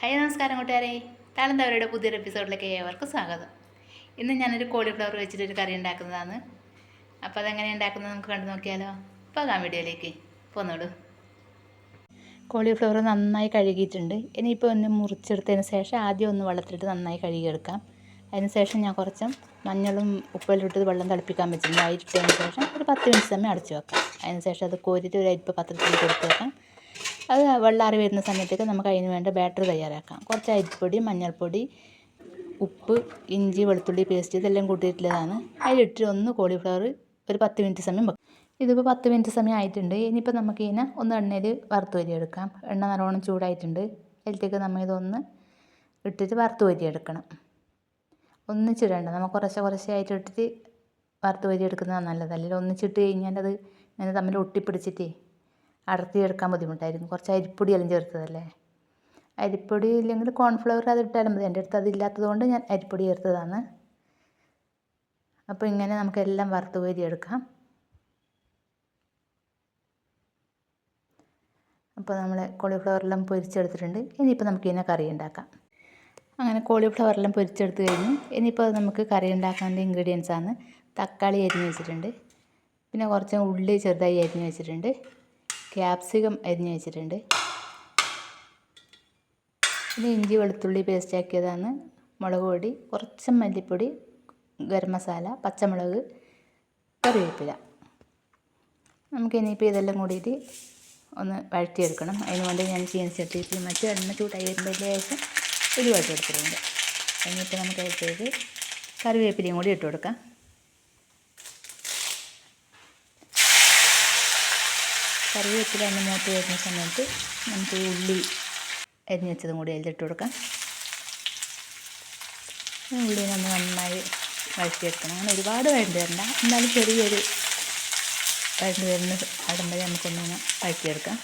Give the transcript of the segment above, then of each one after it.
Hi നമസ്കാരം കൂട്ടുകാരെ. താളന്തവരുടെ പുതിയൊരു എപ്പിസോഡിലേക്ക് ഏവർക്കും സ്വാഗതം. ഇന്ന് ഞാനൊരു കോളിഫ്ലവർ വെച്ചിട്ടൊരു കറി ഉണ്ടാക്കുന്നതാണ്. അപ്പോൾ അതെങ്ങനെ ഉണ്ടാക്കുന്നത് നമുക്ക് കണ്ടു നോക്കിയാലോ? പോകാം വീഡിയോയിലേക്ക് പോന്നോളൂ. കോളിഫ്ലവർ നന്നായി കഴുകിയിട്ടുണ്ട്. ഇനിയിപ്പോൾ ഒന്ന് മുറിച്ചെടുത്തതിന് ശേഷം ആദ്യം ഒന്ന് വെള്ളത്തിലിട്ട് നന്നായി കഴുകിയെടുക്കാം. അതിന് ശേഷം ഞാൻ കുറച്ച് മഞ്ഞളും ഉപ്പെല്ലാം വെള്ളം തിളപ്പിക്കാൻ വെച്ചിട്ടുണ്ട്. അതിട്ടതിന് ശേഷം ഒരു പത്ത് മിനിറ്റ് സമയം അടച്ചു വെക്കാം. അതിന് ശേഷം അത് കോരിയിട്ട് ഒരു അരിപ്പ് പത്രത്തിൽ കൊടുത്ത് വെക്കാം. അത് വെള്ളാറി വരുന്ന സമയത്തേക്ക് നമുക്ക് അതിന് വേണ്ട ബാറ്റർ തയ്യാറാക്കാം. കുറച്ച് അരിപ്പൊടി മഞ്ഞൾപ്പൊടി ഉപ്പ് ഇഞ്ചി വെളുത്തുള്ളി പേസ്റ്റ് ഇതെല്ലാം കൂട്ടിയിട്ടുള്ളതാണ്. അതിലിട്ട് ഒന്ന് കോളിഫ്ലവർ ഒരു പത്ത് മിനിറ്റ് സമയം വെക്കും. ഇതിപ്പോൾ പത്ത് മിനിറ്റ് സമയം ആയിട്ടുണ്ട്. ഇനിയിപ്പോൾ നമുക്ക് ഇതിനെ ഒന്ന് എണ്ണയിൽ വറുത്ത് വരിയെടുക്കാം. എണ്ണ നല്ലോണം ചൂടായിട്ടുണ്ട്. അതിലേക്ക് നമ്മൾ ഇതൊന്ന് ഇട്ടിട്ട് വറുത്ത് വരിയെടുക്കണം. ഒന്നിച്ചിടണ്ട നമുക്ക് കുറച്ച് കുറച്ചായിട്ട് ഇട്ടിട്ട് വറുത്ത് വരിയെടുക്കുന്നതാണ് നല്ലത്. അല്ലെങ്കിൽ ഒന്നിച്ചിട്ട് കഴിഞ്ഞാൽ അത് ഇങ്ങനെ തമ്മിൽ ഒട്ടിപ്പിടിച്ചിട്ടേ അടർത്തിയെടുക്കാൻ ബുദ്ധിമുട്ടായിരുന്നു. കുറച്ച് അരിപ്പൊടി എല്ലാം ചേർത്തതല്ലേ? അരിപ്പൊടി ഇല്ലെങ്കിൽ കോൺഫ്ലവർ അത് ഇട്ടാലും മതി. എന്റെ അടുത്ത് അതില്ലാത്തത് കൊണ്ട് ഞാൻ അരിപ്പൊടി ചേർത്തതാണ്. അപ്പോൾ ഇങ്ങനെ നമുക്കെല്ലാം വറുത്ത് കോരിയെടുക്കാം അപ്പോൾ നമ്മൾ കോളിഫ്ലവറെല്ലാം പൊരിച്ചെടുത്തിട്ടുണ്ട്. ഇനിയിപ്പോൾ നമുക്ക് ഇതിനെ കറി ഉണ്ടാക്കാം. അങ്ങനെ കോളിഫ്ലവറെല്ലാം പൊരിച്ചെടുത്ത് കഴിഞ്ഞു. ഇനിയിപ്പോൾ അത് നമുക്ക് കറി ഉണ്ടാക്കാന്റെ ഇൻഗ്രീഡിയൻസ് ആണ്. തക്കാളി അരിഞ്ഞ് വെച്ചിട്ടുണ്ട്. പിന്നെ കുറച്ച് ഉള്ളി ചെറുതായി അരിഞ്ഞ് വെച്ചിട്ടുണ്ട്. ക്യാപ്സികം അരിഞ്ഞ് വെച്ചിട്ടുണ്ട്. പിന്നെ ഇഞ്ചി വെളുത്തുള്ളി പേസ്റ്റ് ആക്കിയതാണ്. മുളക് പൊടി കുറച്ച് മല്ലിപ്പൊടി ഗരം മസാല പച്ചമുളക് കറിവേപ്പില. നമുക്ക് ഇനിയിപ്പോൾ ഇതെല്ലാം കൂടിയിട്ട് ഒന്ന് വഴറ്റിയെടുക്കണം. അതിന് വേണ്ടി ഞാൻ ചീനച്ചട്ടിയിട്ട് മറ്റു എണ്ണ ചൂടായി വരുമ്പോൾ ശേഷം ഇത് വഴറ്റിയെടുത്തിട്ടുണ്ട് എന്നിട്ട് നമുക്ക് അതിലേക്ക് കറിവേപ്പിലയും കൂടി ഇട്ട് കൊടുക്കാം. കറിവേപ്പില ഒന്ന് മൂത്ത് വരുന്ന സമയത്ത് നമുക്ക് ഈ ഉള്ളി അരിഞ്ഞ് വെച്ചതും കൂടി അതിലിട്ട് കൊടുക്കാം. ഉള്ളി നമ്മൾ നന്നായി വഴറ്റിയെടുക്കണം. അങ്ങനെ ഒരുപാട് വഴണ്ട് വരണ്ട. എന്നാലും ചെറിയൊരു വഴണ്ട് വരുന്ന അടുമ്പോൾ നമുക്കൊന്ന് വഴറ്റിയെടുക്കാം.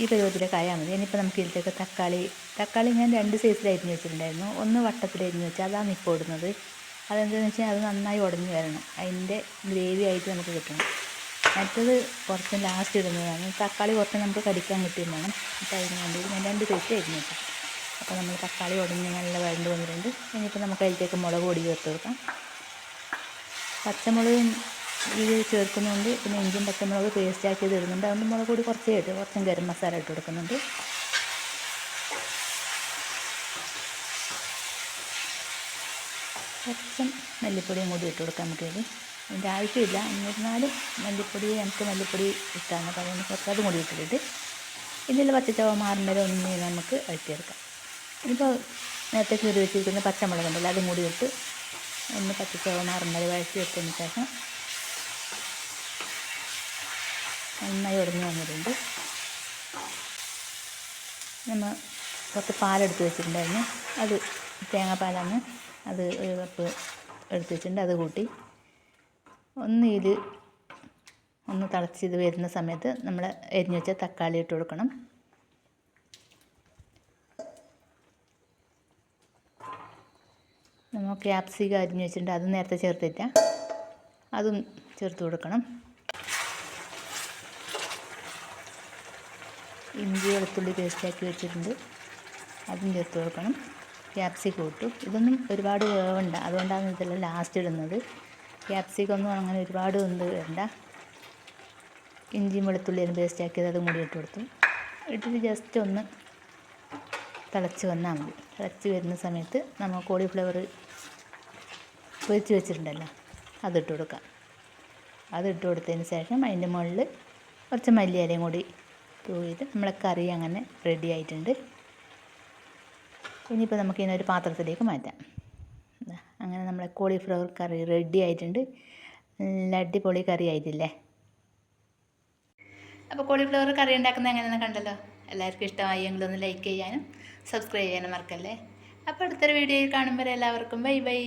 ഈ പരുവത്തിലേക്ക് കായാൽ മതി. ഇനിയിപ്പോൾ നമുക്ക് ഇതിലേക്ക് തക്കാളി തക്കാളി ഞാൻ രണ്ട് സൈസിൽ അരിഞ്ഞ് വെച്ചിട്ടുണ്ടായിരുന്നു. ഒന്ന് വട്ടത്തിൽ അരിഞ്ഞ് വെച്ചാൽ അതാണ് ഇപ്പോൾ ഇടുന്നത്. അതെന്താണെന്ന് വെച്ചാൽ അത് നന്നായി ഉടഞ്ഞു വരണം. അതിന്റെ ഗ്രേവി ആയിട്ട് നമുക്ക് കിട്ടണം. മറ്റത് കുറച്ച് ലാസ്റ്റ് ഇടുന്നതാണ്. തക്കാളി കുറച്ച് നമുക്ക് കടിക്കാൻ കിട്ടിയിരുന്നു അപ്പോൾ അതിന് വേണ്ടി ഞാൻ രണ്ട് സൈസ് അരിഞ്ഞ് അപ്പോൾ നമ്മൾ തക്കാളി ഉടഞ്ഞ് നല്ല വഴണ്ട് വന്നിട്ടുണ്ട്. ഇനിയിപ്പോൾ നമുക്ക് അതിലേക്ക് മുളക് പൊടി ചേർത്ത് കൊടുക്കാം. പച്ചമുളകും ഇത് ചേർക്കുന്നുണ്ട് പിന്നെ ഇഞ്ചിയും പച്ചമുളക് പേസ്റ്റ് ആക്കി ഇടുന്നുണ്ട്. അതുകൊണ്ട് മുളക് പൊടി കുറച്ചേ ഇട്ട് കുറച്ചും ഗരം മസാല ഇട്ട് കൊടുക്കുന്നുണ്ട്. കുറച്ചും മല്ലിപ്പൊടിയും കൂടി ഇട്ട് കൊടുക്കാം നമുക്കിത് അതിന്റെ ആവശ്യമില്ല. എന്നിരുന്നാലും മല്ലിപ്പൊടി നമുക്ക് മല്ലിപ്പൊടി ഇഷ്ടമാണ് അപ്പോൾ അതുകൊണ്ട് കുറച്ച് അതും കൂടി ഇട്ടിട്ട് ഇതിൽ പച്ചച്ചവ മാറുന്നവരെ വരെ ഒന്ന് നമുക്ക് അഴിച്ചെടുക്കാം ഇപ്പോൾ നേരത്തെ ചെറു വെച്ചിരിക്കുന്ന പച്ചമുളക് ഉണ്ടല്ലോ അതും കൂടി ഇട്ട് ഒന്ന് പച്ചച്ചവ മാറും വഴച്ചു വെച്ചതിന് ശേഷം നന്നായി ഉടഞ്ഞു വന്നിട്ടുണ്ട്. നമ്മൾ കുറച്ച് പാലെടുത്ത് വെച്ചിട്ടുണ്ടായിരുന്നു. അത് തേങ്ങാപ്പാലാണ് അത് ഒരു കപ്പ് എടുത്ത് വെച്ചിട്ടുണ്ട്. അത് കൂട്ടി ഒന്ന് ഒന്ന് തിളച്ച് ഇത് വരുന്ന സമയത്ത് നമ്മൾ എരിഞ്ഞു വെച്ച തക്കാളി ഇട്ട് കൊടുക്കണം. നമ്മൾ ക്യാപ്സിക്കം അരിഞ്ഞു വെച്ചിട്ടുണ്ട്. അത് നേരത്തെ ചേർത്തില്ല. അതും ചേർത്ത് കൊടുക്കണം. ഇഞ്ചി വെളുത്തുള്ളി പേസ്റ്റാക്കി വെച്ചിട്ടുണ്ട്. അതും ചേർത്ത് കൊടുക്കണം. ക്യാപ്സിക്കം ഇട്ടു. ഇതൊന്നും ഒരുപാട് വേവണ്ട. അതുകൊണ്ടാണ് ഇതെല്ലാം ലാസ്റ്റ് ഇടുന്നത്. ക്യാപ്സിക്കം ഒന്നും അങ്ങനെ ഒരുപാട് ഉണ്ട് വേണ്ട. ഇഞ്ചിയും വെളുത്തുള്ളിയും പേസ്റ്റ് ആക്കിയത് അതും കൂടി ഇട്ട് കൊടുത്തു. ഇട്ടിട്ട് ജസ്റ്റ് ഒന്ന് തിളച്ച് വന്നാൽ മതി. തിളച്ച് വരുന്ന സമയത്ത് നമ്മൾ കോളിഫ്ലവർ പൊരിച്ച് വെച്ചിട്ടുണ്ടല്ലോ അതിട്ട് കൊടുക്കാം അതിട്ട് കൊടുത്തതിന് ശേഷം അതിന്റെ മുകളിൽ കുറച്ച് മല്ലിയിലയും കൂടി തൂവിയിട്ട് നമ്മളെ കറി അങ്ങനെ റെഡി ആയിട്ടുണ്ട്. ഇനിയിപ്പോൾ നമുക്കിതിനൊരു പാത്രത്തിലേക്ക് മാറ്റാം. അങ്ങനെ നമ്മളെ കോളിഫ്ലവർ കറി റെഡി ആയിട്ടുണ്ട്. നല്ല അടിപൊളി കറി ആയിട്ടില്ലേ? അപ്പോൾ കോളിഫ്ലവർ കറി ഉണ്ടാക്കുന്നത് എങ്ങനെയാണെന്ന് കണ്ടല്ലോ? എല്ലാവർക്കും ഇഷ്ടമായി എങ്കിലൊന്ന് ലൈക്ക് ചെയ്യാനും സബ്സ്ക്രൈബ് ചെയ്യാനും മറക്കല്ലേ? അപ്പോൾ അടുത്തൊരു വീഡിയോയിൽ കാണുമ്പോൾ എല്ലാവർക്കും. Bye bye